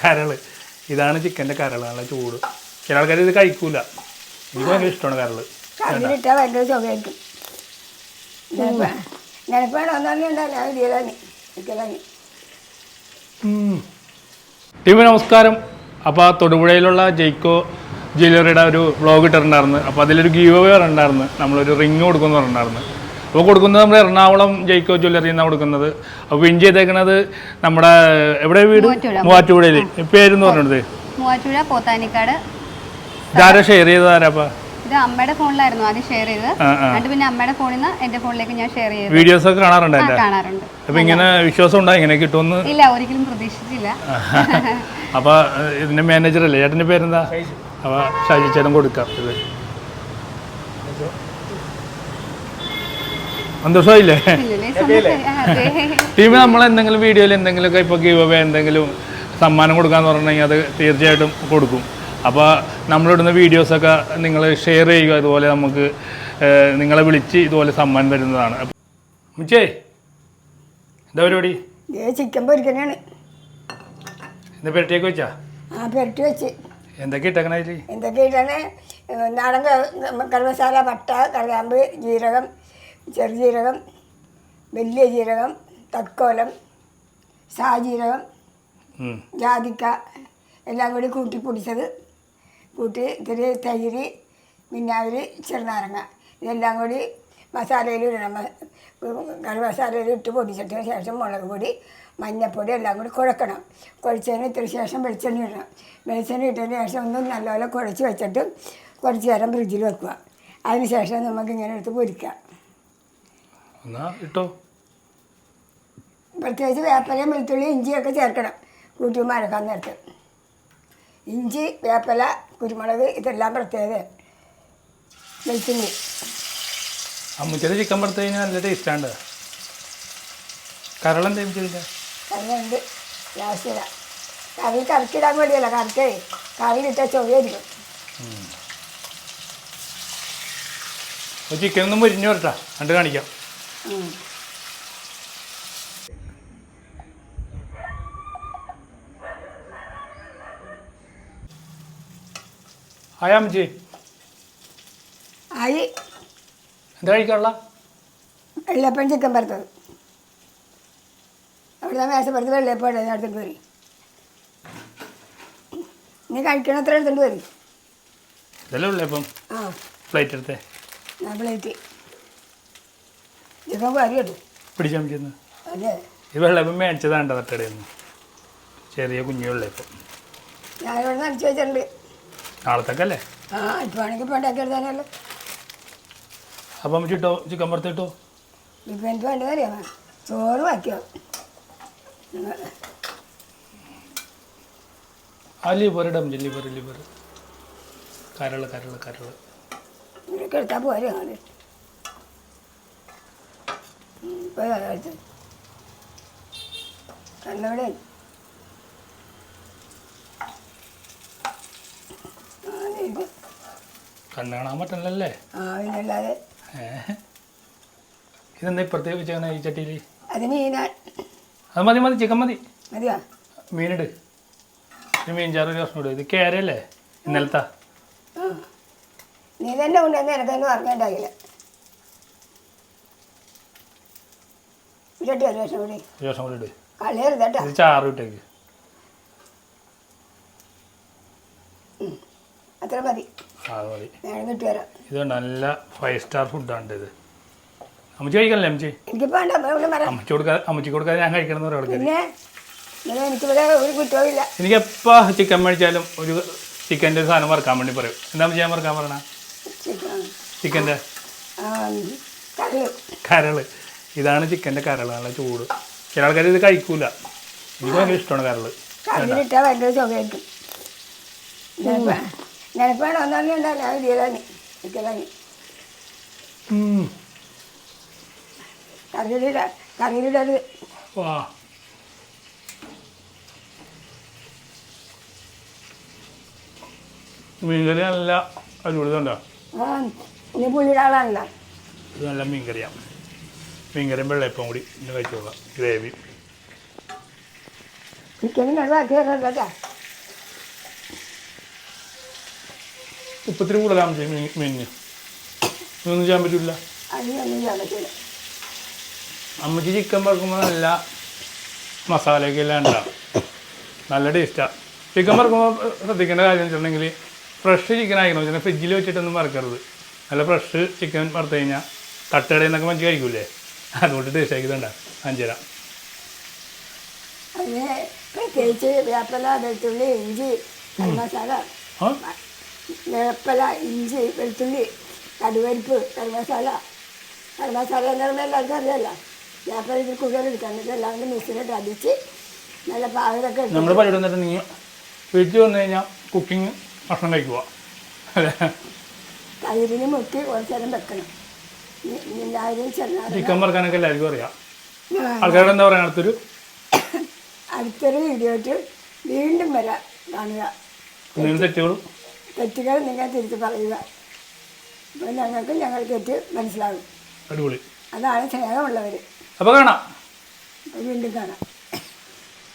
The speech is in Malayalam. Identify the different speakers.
Speaker 1: കരൾ. ഇതാണ് ചിക്കന്റെ കരൾ നല്ല ചൂട്. ചില ആൾക്കാർ ഇത് കഴിക്കൂല. എനിക്ക് ഭയങ്കര ഇഷ്ടമാണ് കരൾ.
Speaker 2: കറിയിലിട്ടാൽ ഭയങ്കര ഒന്നും ഇതിലാണ് ഇരിക്കലാണ്
Speaker 1: ടീമ് നമസ്കാരം. അപ്പോൾ തൊടുപുഴയിലുള്ള ജയ്ക്കോ ജ്വല്ലറിയുടെ ഒരു വ്ളോഗ് ഇട്ടിട്ടുണ്ടായിരുന്നു. അപ്പോൾ അതിലൊരു ഗീവ് അവേ ഉണ്ടായിരുന്നു നമ്മളൊരു റിങ് കൊടുക്കുമെന്ന് പറഞ്ഞിട്ടുണ്ടായിരുന്നു. അപ്പോൾ കൊടുക്കുന്നത് നമ്മുടെ എറണാകുളം ജയ്ക്കോ ജ്വല്ലറിയിൽ നിന്നാണ് കൊടുക്കുന്നത്. അപ്പോൾ വിൻ ചെയ്തേക്കുന്നത് നമ്മുടെ എവിടെ വീട്? മൂവാറ്റുപുഴയിൽ പേരെന്ന് പറഞ്ഞത്?
Speaker 3: മൂവാറ്റുപുഴ പോത്താനിക്കാട്.
Speaker 1: ഷെയർ
Speaker 3: ഇത് അമ്മയുടെ ഫോണിലായിരുന്നു ആദ്യം ഷെയർ ചെയ്ത്
Speaker 1: ആ ആ.
Speaker 3: എന്നിട്ട് പിന്നെ അമ്മയുടെ ഫോണിൽ നിന്ന് എന്റെ ഫോണിലേക്ക് ഞാൻ ഷെയർ ചെയ്തു
Speaker 1: വീഡിയോസ് ഒക്കെ കാണാറുണ്ട്
Speaker 3: കാണാറുണ്ട്.
Speaker 1: അപ്പോൾ ഇങ്ങനെ വിശ്വാസം ഉണ്ടാ? ഇങ്ങനെ കിട്ടുമെന്ന്?
Speaker 3: ഇല്ല ഒരിക്കലും പ്രതീക്ഷിച്ചില്ല.
Speaker 1: അപ്പോൾ ഇതിന്റെ മാനേജർ അല്ലേ? ചേട്ടന്റെ പേരെന്താ? അപ്പോൾ ഷാജി ചേട്ടൻ കൊടുക്കാം ഇത്. സന്തോഷമായില്ലേ?
Speaker 3: ഇല്ലല്ലേ? സന്തോഷമായി.
Speaker 1: ടീം നമ്മൾ എന്തെങ്കിലും വീഡിയോയിൽ എന്തെങ്കിലുമൊക്കെ ഇപ്പോൾ ഗീവ് അവേ എന്തെങ്കിലും സമ്മാനം കൊടുക്കാന്ന് പറഞ്ഞിട്ടുണ്ടെങ്കിൽ അത് തീർച്ചയായിട്ടും കൊടുക്കും. അപ്പോൾ നമ്മളിടുന്ന വീഡിയോസൊക്കെ നിങ്ങൾ ഷെയർ ചെയ്യുക. അതുപോലെ നമുക്ക് നിങ്ങളെ വിളിച്ച് ഇതുപോലെ സമ്മാനം തരുന്നതാണ്. മുച്ചേ എന്താ പരിപാടി?
Speaker 2: ചിക്കൻ പൊരിക്കണാണ്.
Speaker 1: എന്താ പെരട്ടിയൊക്കെ വെച്ചാ?
Speaker 2: ആ പെരട്ടി വെച്ച്.
Speaker 1: എന്തൊക്കെ ഇട്ടേക്കണേ
Speaker 2: എന്തൊക്കെ ഇട്ടാണ് നാടൻ കറി മസാല പട്ട കറിയാമ്പ് ജീരകം ചെറുജീരകം വലിയ ജീരകം തക്കോലം സാജീരകം ജാതിക്ക എല്ലാം കൂടി കൂട്ടി പൊടിച്ചത് കൂട്ടി ഇത്തിരി തൈര് വിനാഗിരി ചെറുനാരങ്ങ ഇതെല്ലാം കൂടി മസാലയിൽ ഇടണം. കറി മസാലയിൽ ഇട്ട് പൊടിച്ചിട്ടതിന് ശേഷം മുളക് പൊടി മഞ്ഞൾപ്പൊടി എല്ലാം കൂടി കുഴക്കണം. കുഴച്ചതിന് ഇത്തിരി ശേഷം വെളിച്ചെണ്ണ ഇടണം. വെളിച്ചെണ്ണ ഇട്ടതിന് ശേഷം ഒന്നും നല്ലപോലെ കുഴച്ച് വെച്ചിട്ട് കുറച്ച് നേരം ഫ്രിഡ്ജിൽ വെക്കുക. അതിന് ശേഷം നമുക്ക് ഇങ്ങനെ എടുത്ത് പൊരിക്കാം.
Speaker 1: എന്നാ ഇട്ടോ.
Speaker 2: പ്രത്യേകിച്ച് വേപ്പലയും വെളുത്തുള്ളി ഇഞ്ചിയൊക്കെ ചേർക്കണം. കൂട്ടി അരക്കാൻ നേരത്ത് ഇഞ്ചി വേപ്പല കുരുമുളക് ഇതെല്ലാം പ്രത്യേകത. വെളുത്തുള്ളി.
Speaker 1: അമ്മുച്ചത് ചിക്കൻ വറുത്ത് കഴിഞ്ഞാൽ നല്ല ടേസ്റ്റാണ്ട് കരളെന്താ ചെയ്തില്ല
Speaker 2: കരളുണ്ട്. ലാസ്റ്റ് കറി കറിക്കിടാൻ വേണ്ടിയല്ല കറിക്കേ കറിയിലിട്ട ചൊവ്വായിരിക്കും
Speaker 1: ചിക്കൻ ഒന്ന് മുരിഞ്ഞു വരട്ടാ. കണ്ട് കാണിക്കാം. ഹായ് അമ്മച്ചി.
Speaker 2: ആയി.
Speaker 1: എന്താ കഴിക്കാനുള്ള?
Speaker 2: വെള്ളയപ്പം ചിക്കൻ വറുത്തത് അവിടുത്തെ മേശപ്പുറത്ത് വെള്ളയപ്പം ഉണ്ട് ഞാൻ എടുത്തിട്ട് വരും. നീ കഴിക്കണത്ര എടുത്തിട്ട് വരും.
Speaker 1: ഇതല്ലേ ഉള്ളേ ഇപ്പം
Speaker 2: ആ.
Speaker 1: പ്ലേറ്റ് എടുത്തേ.
Speaker 2: ആ പ്ലേറ്റ് ചിക്കൻ കറി ഇടും.
Speaker 1: പിടിച്ചാൽ അമ്മച്ചിന്ന്
Speaker 2: അല്ലേ?
Speaker 1: ഇത് വെള്ളപ്പം മേടിച്ചതാണ്ട് തട്ടടയിൽ നിന്ന് ചെറിയ കുഞ്ഞു
Speaker 2: നനച്ച് വെച്ചിട്ടുണ്ട്.
Speaker 1: നാളത്തേക്കല്ലേ?
Speaker 2: ആ ഇപ്പം ആണെങ്കിൽ ഇപ്പം ഉണ്ടാക്കി എടുത്താനല്ലോ
Speaker 1: അപ്പം ചിക്കൻ വറുത്ത്
Speaker 2: ഇപ്പം എനിക്ക് വേണ്ടത് അറിയാമോ? ചോറ് വയ്ക്കോ
Speaker 1: ആ ലിവർ ഇടാം ലിവർ ലിവർ. കരൾ കരൾ
Speaker 2: കരൾ. എടുത്താൽ പോരെ കണ്ണവിടെ.
Speaker 1: കണ്ണു കാണാൻ പറ്റണല്ലേ?
Speaker 2: പിന്നല്ലാതെ.
Speaker 1: ഇതെന്താ ഇപ്പുറത്തേക്ക് ഈ ചട്ടിയിൽ
Speaker 2: അത് മീനാ.
Speaker 1: അത് മതി മതി ചിക്കൻ മതി.
Speaker 2: മതിയാ?
Speaker 1: മീനിട്. ഒരു മീൻ ചാറ് ഒരു കഷ്ണം ഇടും. ഇത് കേരല്ലേ ഇന്നലത്തെ.
Speaker 2: നീ തന്നെ കൊണ്ടുവന്ന് എനിക്കൊന്നും ഓർമ്മയുണ്ടാകില്ല ഇരട്ടി ഒരു വർഷം കൂടി.
Speaker 1: ഒരു കഷ്ണം കൂടി ഇട്.
Speaker 2: കളയരുത് കേട്ടോ.
Speaker 1: ഇത് ചാറ് ഇട്ടേക്ക്.
Speaker 2: അത്ര മതി.
Speaker 1: ആ അത് മതി.
Speaker 2: ഞാൻ കിട്ടി വരാം
Speaker 1: ഇത് നല്ല ഫൈവ് സ്റ്റാർ ഫുഡാണ് ഇത് അമ്മച്ചി കഴിക്കണല്ലേ അമ്മച്ചി?
Speaker 2: എനിക്കിപ്പോൾ വേണ്ട ഇവിടെ വരാം.
Speaker 1: അമ്മച്ചി കൊടുക്കാതെ അമ്മച്ചി കൊടുക്കാതെ ഞാൻ കഴിക്കണം എന്ന് പറയാം
Speaker 2: പിന്നെ ഇങ്ങനെ എനിക്കിവിടെ ഒരു കുറ്റവും ഇല്ല.
Speaker 1: എനിക്ക് എപ്പോൾ ചിക്കൻ മേടിച്ചാലും ഒരു ചിക്കന്റെ ഒരു സാധനം വറുക്കാൻ വേണ്ടി പറയും. എന്താ ചെയ്യാൻ വറുക്കാൻ പറയണ
Speaker 2: ചിക്കൻ ചിക്കന്റെ കറി
Speaker 1: കരൾ. ഇതാണ് ചിക്കന്റെ കരൾ നല്ല ചൂട്. ചില ആൾക്കാർ ഇത് കഴിക്കൂല. എനിക്ക് ഭയങ്കര ഇഷ്ടമാണ്
Speaker 2: കരൾ. ഭയങ്കര സുഖമായിരിക്കും. ഉണ്ടല്ലോ ഇതിലാണ്. കറിയിലിട കറിയിലിടരുത്
Speaker 1: വാ. മീൻകറി നല്ല അടിപൊളിതുണ്ടോ
Speaker 2: ആ ഇനി പുള്ളിയുടെ ആളാണല്ലോ
Speaker 1: ഇത് നല്ല മീൻകറിയാണ് മീൻകറിയും വെള്ളയപ്പം കൂടി? ഇന്ന് കഴിച്ചു നോക്കാം. ഗ്രേവി. ഉപ്പത്തിന് കൂടുതലാണ് ചെയ്യും മീനിന്. ഇതൊന്നും ചെയ്യാൻ പറ്റില്ല അമ്മച്ചി ചിക്കൻ വറുക്കുമ്പോൾ നല്ല മസാലയൊക്കെ എല്ലാം ഉണ്ടാവും നല്ല ടേസ്റ്റാണ് ചിക്കൻ വറുക്കുമ്പോൾ ശ്രദ്ധിക്കേണ്ട കാര്യം വെച്ചിട്ടുണ്ടെങ്കിൽ ഫ്രഷ് ചിക്കൻ ആയിരിക്കണം. വെച്ചാൽ ഫ്രിഡ്ജിൽ വെച്ചിട്ടൊന്നും വറുക്കരുത്. നല്ല ഫ്രഷ് ചിക്കൻ വറുത്ത് കഴിഞ്ഞാൽ തട്ടുകടയിൽ നിന്നൊക്കെ മഞ്ചി കഴിക്കൂലേ അതുകൊണ്ട് ടേസ്റ്റ് അഞ്ചര
Speaker 2: അതിന് പ്രത്യേകിച്ച് വേപ്പല വെളുത്തുള്ളി ഇഞ്ചി മസാല
Speaker 1: ആ?
Speaker 2: വേപ്പല ഇഞ്ചി വെളുത്തുള്ളി കടുവരിപ്പ് കറി മസാല. കറി മസാല എന്ന് പറയുമ്പോൾ എല്ലാവർക്കും അറിയാമല്ലോ വേപ്പല ഇതിൽ കൂടുതൽ എന്നിട്ട് എല്ലാം കൂടി മിക്സിയിലിട്ട് അടിച്ച് നല്ല പാകമൊക്കെ
Speaker 1: നമ്മൾ എന്നിട്ട് നീ വീട്ടിൽ വന്നു കഴിഞ്ഞാൽ കുക്കിംഗ് ഭക്ഷണം കഴിക്കുക
Speaker 2: തൈരിന് മുക്കി കുറച്ച് നേരം വെക്കണം. എല്ലാവരും ചെന്നാലും
Speaker 1: ചിക്കൻ വറുക്കാനൊക്കെ എല്ലാവർക്കും അറിയാം. ആൾക്കാരുടെ എന്താ പറയുക അടുത്തൊരു?
Speaker 2: അടുത്തൊരു വീഡിയോയിട്ട് വീണ്ടും വരാം കാണുക.
Speaker 1: എന്തെങ്കിലും തെറ്റുകളും
Speaker 2: തെറ്റുകൾ? നിങ്ങൾ തിരിച്ച് പറയുക. അപ്പോൾ ഞങ്ങൾക്ക് ഞങ്ങൾ തെറ്റ് മനസ്സിലാകും.
Speaker 1: അടിപൊളി.
Speaker 2: അതാണ് സ്നേഹമുള്ളവർ.
Speaker 1: അപ്പോൾ കാണാം.
Speaker 2: വീണ്ടും കാണാം.